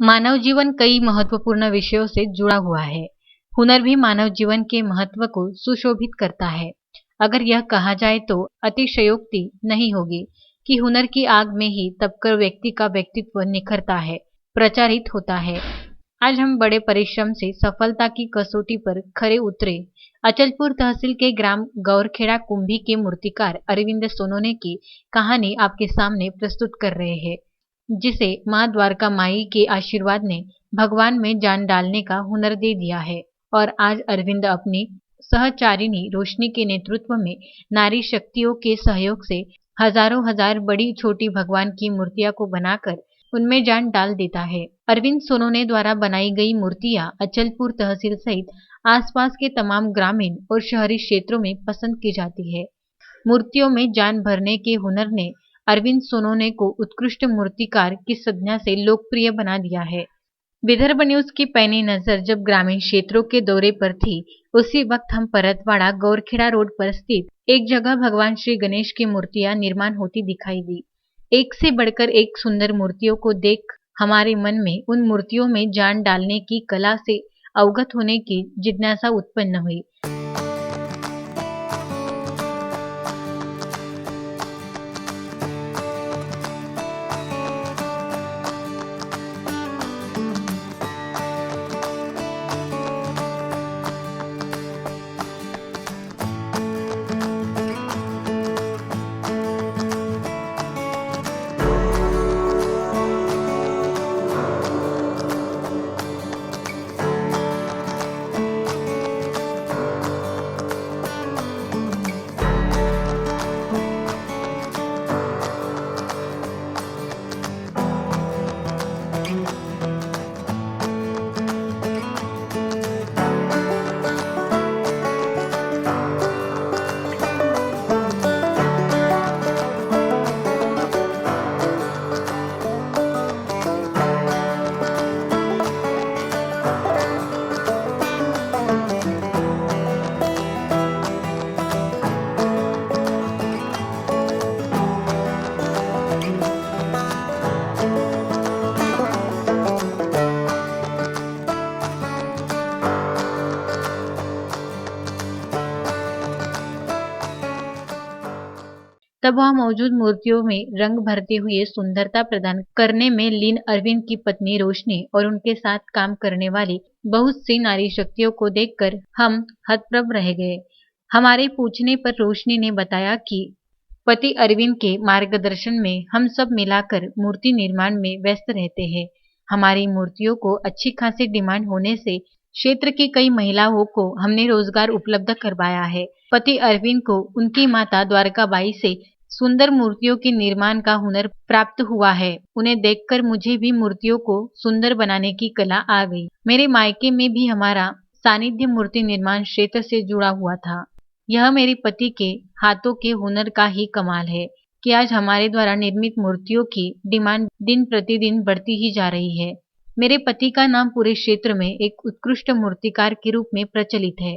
मानव जीवन कई महत्वपूर्ण विषयों से जुड़ा हुआ है। हुनर भी मानव जीवन के महत्व को सुशोभित करता है। अगर यह कहा जाए तो अतिशयोक्ति नहीं होगी कि हुनर की आग में ही तपकर व्यक्ति का व्यक्तित्व निखरता है, प्रचारित होता है। आज हम बड़े परिश्रम से सफलता की कसौटी पर खरे उतरे। अचलपुर तहसील के ग्राम गौरखेड़ा कुंभी के मूर्तिकार अरविंद सोनोने की कहानी आपके सामने प्रस्तुत कर रहे हैं। जिसे माँ द्वारका माई के आशीर्वाद ने भगवान में जान डालने का हुनर दे दिया है और आज अरविंद अपनी सहचारिणी रोशनी के नेतृत्व में नारी शक्तियों के सहयोग से हज़ारों हज़ार बड़ी छोटी भगवान की मूर्तियाँ को बनाकर उनमें जान डाल देता है। अरविंद सोनोने द्वारा बनाई गई मूर्तियाँ अचलपुर तहसील सहित आसपास के तमाम ग्रामीण और शहरी क्षेत्रों में पसंद की जाती है। मूर्तियों में जान भरने के हुनर ने अरविंद सोनोने को उत्कृष्ट मूर्तिकार की संज्ञा से लोकप्रिय बना दिया है। विदर्भ न्यूज़ की पैनी नज़र जब ग्रामीण क्षेत्रों के दौरे पर थी, उसी वक्त हम परतवाड़ा, गौरखेड़ा रोड पर स्थित एक जगह भगवान श्री गणेश की मूर्तियाँ निर्माण होती दिखाई दी। एक से बढ़कर एक सुंदर मूर्तियों को देख, हमारे मन में उन मूर्तियों में जान डालने की कला से अवगत होने की जिज्ञासा उत्पन्न हुई। तब वह मौजूद मूर्तियों में रंग भरते हुए सुंदरता प्रदान करने में लीन अरविंद की पत्नी रोशनी और उनके साथ काम करने वाली बहुत सी नारी शक्तियों को देखकर हम हतप्रभ रह गए। हमारे पूछने पर रोशनी ने बताया कि पति अरविंद के मार्गदर्शन में हम सब मिलाकर मूर्ति निर्माण में व्यस्त रहते हैं। हमारी मूर्तियों को अच्छी खासी डिमांड होने से क्षेत्र की कई महिलाओं को हमने रोज़गार उपलब्ध करवाया है। पति अरविंद को उनकी माता द्वारकाबाई से सुंदर मूर्तियों के निर्माण का हुनर प्राप्त हुआ है। उन्हें देखकर मुझे भी मूर्तियों को सुंदर बनाने की कला आ गई। मेरे मायके में भी हमारा सानिध्य मूर्ति निर्माण क्षेत्र से जुड़ा हुआ था। यह मेरे पति के हाथों के हुनर का ही कमाल है कि आज हमारे द्वारा निर्मित मूर्तियों की डिमांड दिन प्रतिदिन बढ़ती ही जा रही है। मेरे पति का नाम पूरे क्षेत्र में एक उत्कृष्ट मूर्तिकार के रूप में प्रचलित है।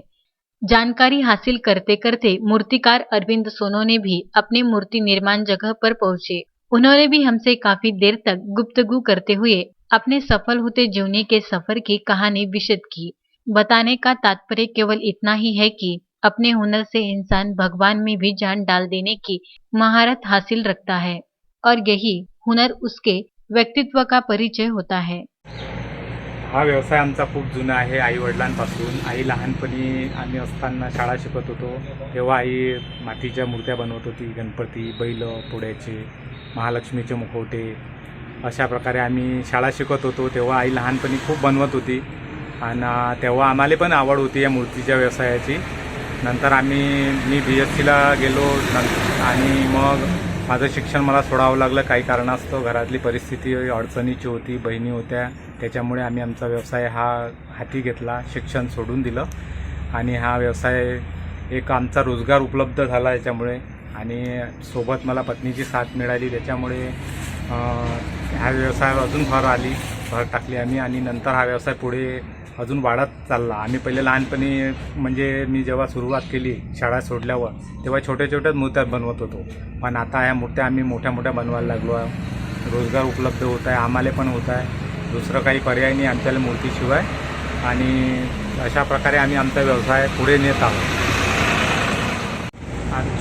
जानकारी हासिल करते करते मूर्तिकार अरविंद सोनो ने भी अपने मूर्ति निर्माण जगह पर पहुँचे। उन्होंने भी हमसे काफ़ी देर तक गुप्तगु करते हुए अपने सफल होते जीवनी के सफ़र की कहानी विशद की। बताने का तात्पर्य केवल इतना ही है कि अपने हुनर से इंसान भगवान में भी जान डाल देने की महारत हासिल रखता है और यही हुनर उसके व्यक्तित्व का परिचय होता है। हा व्यवसाय आमचा खूप जुना आहे आई वडिलांपासून आई लहानपणी आम्ही असताना शाळा शिकत होतो. तेव्हा आई मातीच्या मूर्त्या बनवत होती गणपती बैल पोळ्याचे महालक्ष्मीचे मुखवटे. अशा प्रकारे आम्ही शाळा शिकत होतो. तेव्हा आई लहानपणी खूप बनवत होती. आणि तेव्हा आम्हाला पण आवड होती या मूर्तीच्या व्यवसायाची. नंतर आम्ही मी बी एस सीला गेलो आणि मग माझं शिक्षण मला सोडावं लागलं. काही कारणास्तव घरातली परिस्थिती अडचणीची होती बहिणी होत्या. त्याच्यामुळे आम्ही आमचा व्यवसाय हा हाती घेतला शिक्षण सोडून दिलं. आणि हा व्यवसाय एक आमचा रोजगार उपलब्ध झाला याच्यामुळे. आणि सोबत मला पत्नीची साथ मिळाली त्याच्यामुळे ह्या व्यवसायावर अजून भर आली भर टाकली आम्ही. आणि नंतर हा व्यवसाय पुढे अजून वाढत चालला. आम्ही पहिले लहानपणी म्हणजे मी जेव्हा सुरुवात केली शाळा सोडल्यावर तेव्हा छोट्या छोट्याच मूर्त्या बनवत होतो. पण आता ह्या मूर्त्या आम्ही मोठ्या मोठ्या बनवायला लागलो आहे. रोजगार उपलब्ध होत आहे आम्हाला पण होत आहे. दुसरं काही पर्याय नाही आमच्याला मूर्तीशिवाय. आणि अशा प्रकारे आम्ही आमचा व्यवसाय पुढे नेत आहोत.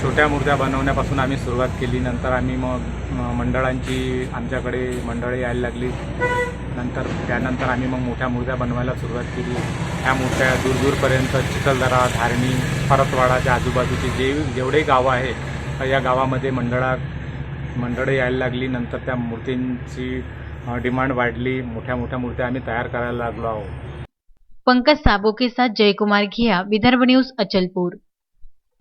छोट्या मूर्त्या बनवण्यापासून आम्ही सुरुवात केली. नंतर आम्ही मग मंडळांची आमच्याकडे मंडळी यायला लागली. नंतर त्यानंतर आम्ही मग मोठ्या मूर्त्या बनवायला सुरुवात केली. ह्या मूर्त्या दूरदूरपर्यंत चिखलदरा धारणी परतवाडाच्या आजूबाजूची जे जेवढे गावं आहे या गावामध्ये मंडळा मंडळं यायला लागली. नंतर त्या मूर्तींची डिमांड वाढली. मोठ्या मोठ्या मूर्त्या आम्ही तयार करायला लागलो आहोत. पंकज साबो के साथ जयकुमार घिया विदर्भ न्यूज अचलपूर.